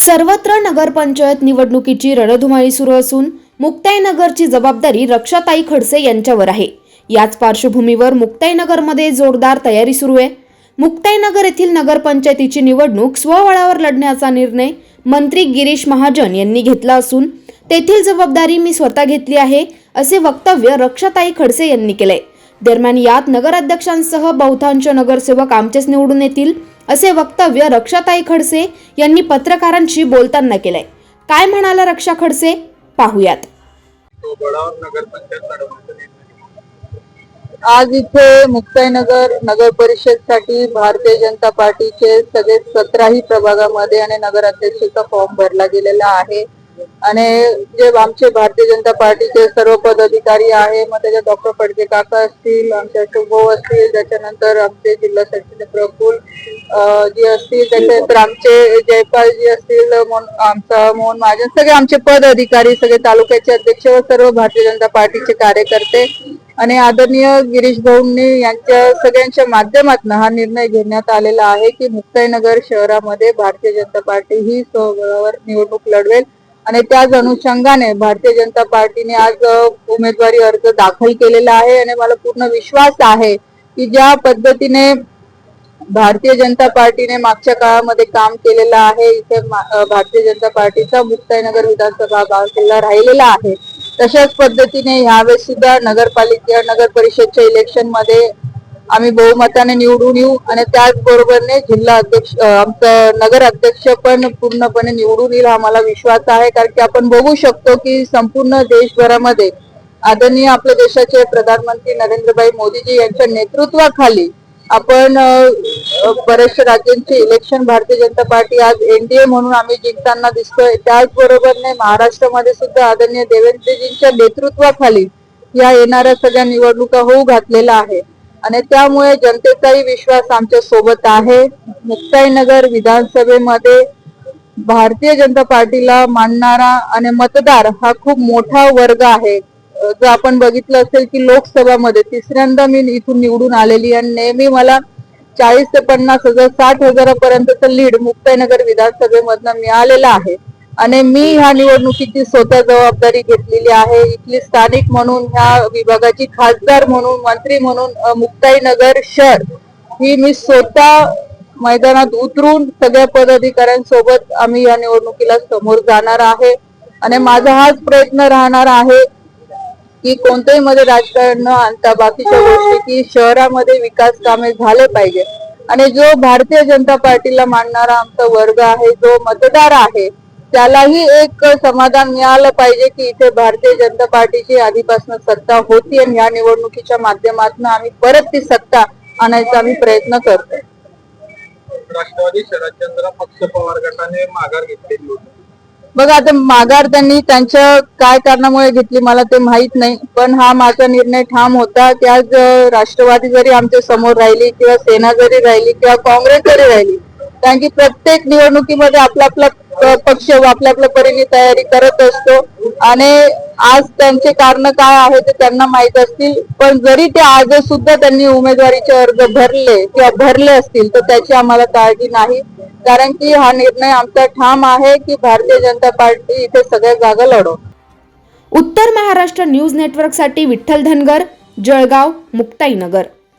सर्वत्र नगरपंचायत निवडणुकीची रणधुमाळी सुरू असून मुक्ताईनगरची जबाबदारी रक्षाताई खडसे यांच्यावर आहे. याच पार्श्वभूमीवर मुक्ताईनगरमध्ये जोरदार तयारी सुरू आहे. मुक्ताईनगर येथील नगरपंचायतीची निवडणूक स्वबळावर लढण्याचा निर्णय मंत्री गिरीश महाजन यांनी घेतला असून तेथील जबाबदारी मी स्वतः घेतली आहे असे वक्तव्य रक्षाताई खडसे यांनी केले दरम्यान यात नगराध्यक्षांसह बहुतांश नगरसेवक आमचेच निवडून येतील असे वक्तव्य रक्षाताई खडसे यांनी पत्रकारांशी बोलताना केलंय. काय म्हणाला रक्षा खडसे? पाहुयात. आज इथे मुक्ताईनगर नगर परिषदसाठी भारतीय जनता पार्टीचे सगळे सतराही प्रभागामध्ये आणि नगराध्यक्षाचा फॉर्म भरला गेलेला आहे. आणि जे आमचे भारतीय जनता पार्टीचे सर्व पदाधिकारी आहे मग त्याच्यात डॉक्टर फडके काका असतील आमच्या शुभो असतील त्याच्यानंतर आमचे जिल्हा शैक्षणिक प्रफुल जी असतील त्याच्यानंतर आमचे जयपाल जी असतील आमचा मोहन महाजन सगळे आमचे पद अधिकारी सगळे तालुक्याचे अध्यक्ष व सर्व भारतीय जनता पार्टीचे कार्यकर्ते आणि आदरणीय गिरीश भाऊंनी यांच्या सगळ्यांच्या माध्यमातून हा निर्णय घेण्यात आलेला आहे की मुक्ताईनगर शहरामध्ये भारतीय जनता पार्टी ही स्वबळावर निवडणूक लढवेल. आणि त्याच अनुषंगाने भारतीय जनता पार्टीने आज उमेदवारी अर्ज दाखल केलेला आहे आणि मला पूर्ण विश्वास आहे की ज्या पद्धतीने भारतीय जनता पार्टीने मागच्या काळामध्ये काम केलेलं आहे इथे भारतीय जनता पार्टीचा मुक्ताईनगर विधानसभा भाग किल्ला राहिलेला आहे तशाच पद्धतीने ह्यावेळेस सुद्धा नगरपालिका नगर परिषदच्या इलेक्शनमध्ये आम्ही बहुमताने निवडून येऊ आणि त्याचबरोबरने जिल्हा अध्यक्ष आमचं नगर अध्यक्ष पण पूर्णपणे निवडून येईल हा मला विश्वास आहे. कारण की आपण बघू शकतो की संपूर्ण देशभरामध्ये आदरणीय आपल्या देशाचे प्रधानमंत्री नरेंद्रभाई मोदीजी यांच्या नेतृत्वाखाली आपण बऱ्याचशा राज्यांचे इलेक्शन भारतीय जनता पार्टी आज एनडीए म्हणून आम्ही जिंकताना दिसतोय. त्याचबरोबरने महाराष्ट्रामध्ये सुद्धा आदरणीय देवेंद्रजींच्या नेतृत्वाखाली या येणाऱ्या सगळ्या निवडणुका होऊ घातलेला आहे आणि त्यामुळे जनतेचाही विश्वास आमच्यासोबत आहे. मुक्ताईनगर विधानसभेमध्ये भारतीय जनता पार्टीला मानणारा आणि मतदार हा खूप मोठा वर्ग आहे. जो जर आपण बघितलं असेल की लोकसभामध्ये तिसऱ्यांदा मी इथून निवडून आलेली आणि नेहमी मला चाळीस ते पन्नास हजार साठ हजारापर्यंतचं लीड मुक्ताईनगर विधानसभेमधनं मिळालेलं आहे. आणि मी ह्या निवडणुकीची स्वतः जबाबदारी घेतलेली आहे. इथली स्थानिक म्हणून ह्या विभागाची खासदार म्हणून मंत्री म्हणून मुक्ताईनगर शहर ही मी स्वतः मैदानात उतरून सगळ्या पदाधिकाऱ्यांसोबत आम्ही या निवडणुकीला समोर जाणार आहे. आणि माझा हाच प्रयत्न राहणार आहे की कोणत्याही मध्ये राजकारण न आणता बाकीच्या गोष्टी की शहरामध्ये विकास कामे झाले पाहिजे. आणि जो भारतीय जनता पार्टीला मानणारा आमचा वर्ग आहे जो मतदार आहे त्यालाही एक समाधान मिळालं पाहिजे की इथे भारतीय जनता पार्टीची आधीपासून सत्ता होती आणि या निवडणुकीच्या माध्यमातून आम्ही परत ती सत्ता आणायचा आम्ही प्रयत्न करतोय. राष्ट्रवादी शरदचंद्र पक्ष पवार गटाने माघार घेतलेली होती बघा आता माघार त्यांनी त्यांच्या काय कारणामुळे घेतली मला ते माहीत नाही पण हा माझा निर्णय ठाम होता. की आज राष्ट्रवादी जरी आमच्यासमोर राहिली किंवा सेना जरी राहिली किंवा काँग्रेस जरी राहिली कारण की प्रत्येक निवडणुकीमध्ये आपला आपला पक्ष आपल्या आपल्या परीने तयारी करत असतो. आणि आज त्यांचे कारण काय आहे ते त्यांना माहीत असतील. पण जरी ते आज सुद्धा त्यांनी उमेदवारीचे अर्ज भरले किंवा भरले असतील तर त्याची आम्हाला काळजी नाही. कारण की हा निर्णय आमचा ठाम आहे की भारतीय जनता पार्टी इथे सगळ्या जागा लढव. उत्तर महाराष्ट्र न्यूज नेटवर्कसाठी विठ्ठल धनगर जळगाव मुक्ताईनगर.